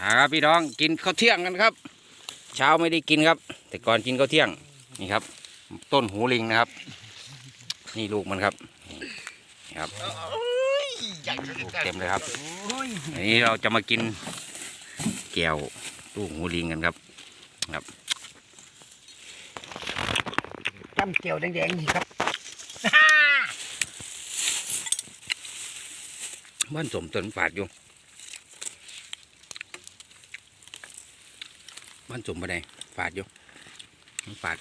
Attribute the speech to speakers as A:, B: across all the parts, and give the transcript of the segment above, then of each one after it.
A: อ่าครับพี่น้องกินข้าวเที่ยงกันครับ เช้าไม่ได้กินครับ แต่ก่อนกินข้าวเที่ยงนี่ครับ ต้นหูลิงนะครับ นี่ลูกมันครับนี่ครับลูกเต็มเลยครับอันนี้เราจะมากินแก้วลูกหูลิงกันครับ
B: จำเกี่ยวแดงๆนี่ครับ
A: บ้านสมต้นฝาดอยู่ บ้านสมบ่ได้ฝาดอยู่มันฝาด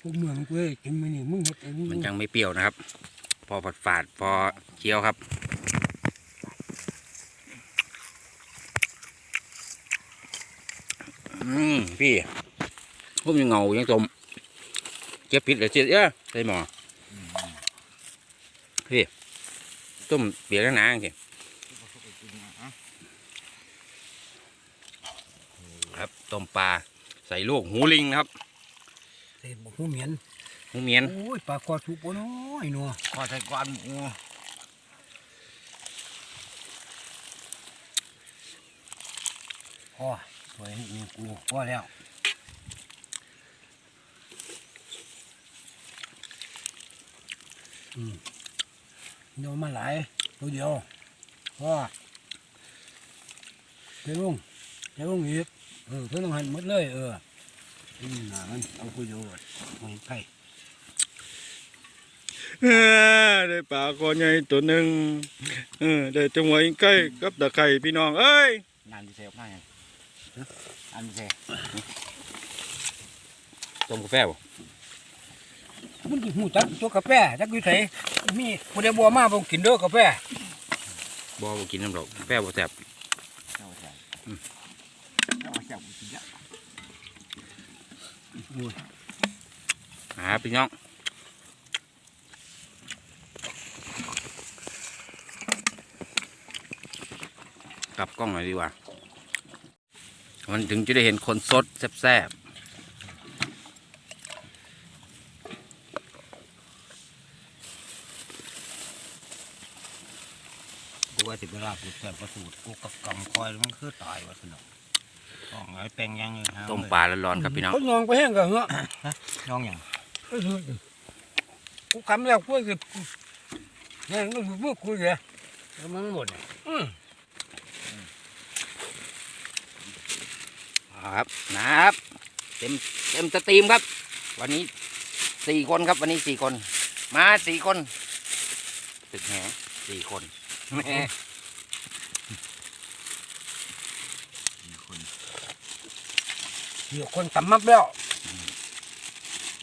B: กูเมืองกูเอ้ยกินมื้อนี้มึงเฮ็ดเอง
A: มันยังไม่เปรี้ยวนะครับ พอฝาดฝาดๆพอเคี้ยวครับอืมพี่ผมยังเงายังสมเก็บผิดเลยเจ๊เอ้ยใส่หมอพี่ต้มเปียกนานๆสิครับ ต้มปลาใส่ลูกหูลิงนะครับ
B: เศษบ่ฮู้เหมียน
A: หูเมียน
B: โอ้ยปลาคอสุกบ่น้อยนัว
C: ขอใส่ก้อนหมู
B: พอสวยนี่กูพอแล้วอืมโยมมาหลายตัวเดียวพอเจ้าลุงเจ้าลุงอีก เออเพิ่นต้องหันหมดเลยเอออืมน่ะมันเอากูอยู่ไม่ไผ
A: เออได้ปลาคอใหญ่ตัวหนึ่งเออได้จังหวะใกล้กับตะไคร่พี่น้องเอ้ย
C: งานดีเซลมากเลยอันดีเซล
A: ต้มกาแฟบ่
B: มันสิหูจักตัวกาแฟจักอยู่ไสมีผู้ใดบ่มาบ่กินเด้อกาแฟ
A: บ่บ่กินน้ำดอกกาแฟบ่แซ่บ
C: เจ้าแซ่บเจ้าแซ่บจริงๆ
A: หาพี่น้องกลับกล้องหน่อยดีกว่า มันถึงจะได้เห็นคนสดแซ่บ
C: กูว่าสิเวลากูแซ่บประสูตรกูกับกำคอยมันคือตายว่ะสนุก ต้องไอ้แปลงยังเลยฮะ
A: ๆต้มปลาร้อนๆครับพี่น้อง
B: เขายองไปแห้งก็เหอะ
C: น้องอย่าง
B: เออกูคำแล้วกูสิเนี่ยมันพวกกูเลยแล้วมันหมดเนี่ยอืม
A: ครับนะครับ เต็มเต็มสตรีมครับ วันนี้สี่คนครับ วันนี้สี่คน มาสี่คนตึกแหสี่คนแหม
B: เดี๋ยวคนตำมับแล้ว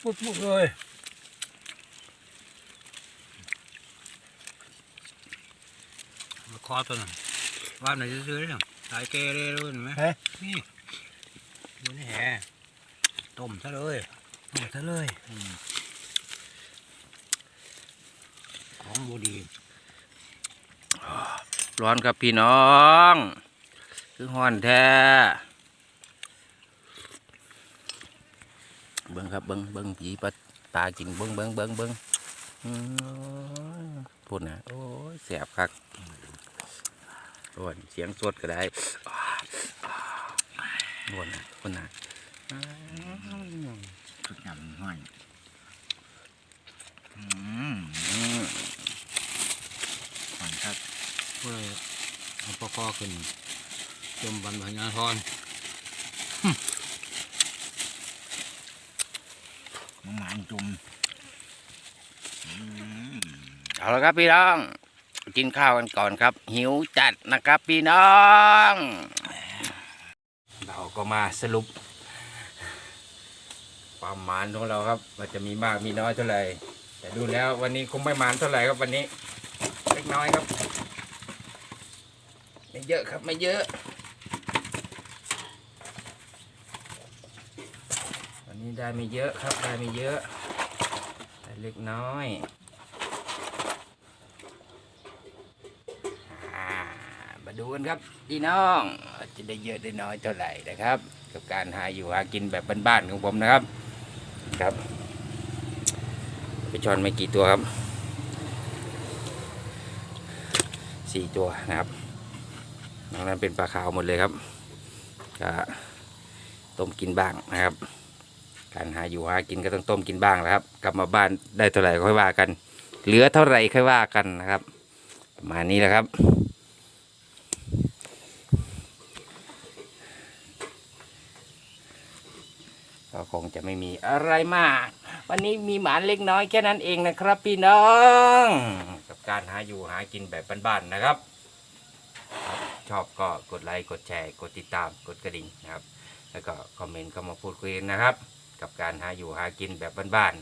B: ปุ๊บปุ๊บเลย
C: คอตัวนั้นว่าหน่อยซื้อๆเนี่ยตายเกเรเลยเห็นไหม
B: เฮ้ย
C: นี่อยู่ในแหต้มซะเลย
B: หมดซะเลย
C: ของบูดี
A: ร้อนครับพี่น้อง คือห้อนแท้ เบิ้งครับเบิ้งเบิ้งผีปลาตากินเบิ้งเบิ้งเบิ้งเบิ้งอืมพูดนะโอ้ยแสบคักโอ้ยเสียงสดก็ได้โอ้ยนะคนนะอืม
C: ทุกอย่างห้อยอืม
A: อืม
C: ก่อนครับเพื่อเอาปลาคอขึ้นจมบันพญาทอน หมานจุ่มอืม
A: เอาละครับพี่น้อง กินข้าวกันก่อนครับ หิวจัดนะครับพี่น้อง เราก็มาสรุปความหมานของเราครับว่าจะมีมากมีน้อยเท่าไหร่ แต่ดูแล้ววันนี้คงไม่หมานเท่าไหร่ครับวันนี้ เล็กน้อยครับ ไม่เยอะครับไม่เยอะ นี้ได้ไม่เยอะครับได้ไม่เยอะได้เล็กน้อยอมาดูกันครับพี่น้องจะได้เยอะได้น้อยเท่าไหร่นะครับ กับการหาอยู่หากินแบบบ้านๆของผมนะครับครับไปช้อนไม่กี่ตัวครับสี่ตัวนะครับนอกนั้นเป็นปลาขาวหมดเลยครับก็ต้มกินบ้างนะครับ การหาอยู่หากินก็ต้องต้มกินบ้างแหล้วครับ กลับมาบ้านได้เท่าไหร่ค่อยว่ากัน เหลือเท่าไหร่ค่อยว่ากันนะครับ ประมาณนี้แหละครับ ก็คงจะไม่มีอะไรมาก วันนี้มีหมาเล็กน้อยแค่นั้นเองนะครับ พี่น้อง กับการหาอยู่หากินแบบบ้านๆนะครับ ชอบก็กดไลค์กดแชร์ กดติดตามกดกระดิ่งนะครับ แล้วก็คอมเมนต์เข้ามาพูดคุยนะครับ กับการหาอยู่หากินแบบบ้าน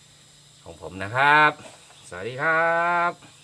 A: ๆของผมนะครับ สวัสดีครับ